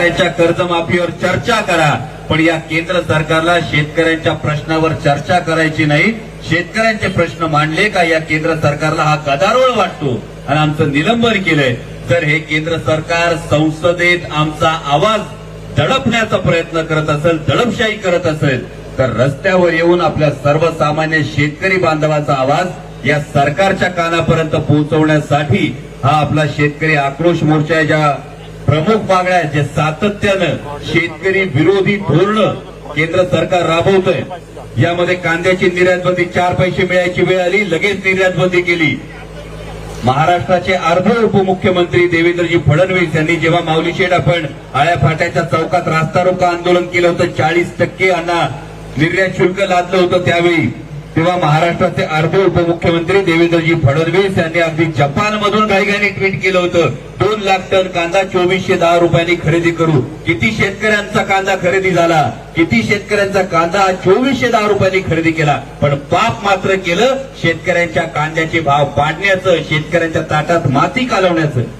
शेतकऱ्यांच्या कर्जमाफीवर चर्चा करा. पण या केंद्र सरकारला शेतकऱ्यांच्या प्रश्नावर चर्चा करायची नाही. शेतकऱ्यांचे प्रश्न मांडले का या केंद्र सरकारला हा गदारोळ वाटतो? आणि आमचं निलंबन केलंय. तर हे केंद्र सरकार संसदेत आमचा आवाज दडपण्याचा प्रयत्न करत असेल दडपशाही करत असेल तर रस्त्यावर येऊन आपल्या सर्वसामान्य शेतकरी बांधवाचा आवाज या सरकारच्या कानापर्यंत पोहोचवण्यासाठी हा आपला शेतकरी आक्रोश मोर्चा ज्या प्रमुख मागण्या आहेत, जे सातत्यानं शेतकरी विरोधी धोरणं केंद्र सरकार राबवतंय. यामध्ये कांद्याची निर्यातबंदी चार पैसे मिळायची वेळ आली लगेच निर्यातबंदी केली. महाराष्ट्राचे अर्ध उपमुख्यमंत्री देवेंद्रजी फडणवीस यांनी जेव्हा माऊली शेठ आपण आळ्या फाट्याच्या चौकात रास्ता रोको आंदोलन केलं होतं चाळीस टक्के यांना निर्यात शुल्क लादलं होतं त्यावेळी. तेव्हा महाराष्ट्राचे अर्ध उपमुख्यमंत्री देवेंद्रजी फडणवीस यांनी अगदी जपानमधून घाईघाईने ट्विट केलं होतं. दोन लाख टन कांदा चोवीसशे दहा रुपयांनी खरेदी करू. किती शेतकऱ्यांचा कांदा खरेदी झाला? किती शेतकऱ्यांचा कांदा चोवीसशे दहा रुपयांनी खरेदी केला? पण पाप मात्र केलं. शेतकऱ्यांच्या कांद्याचे भाव पाडण्याचं शेतकऱ्यांच्या ताटात माती कालवण्याचं.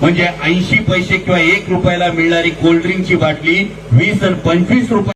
म्हणजे ऐंशी पैसे किंवा एक रुपयाला मिळणारी कोल्ड्रिंकची बाटली वीस आणि पंचवीस रुपये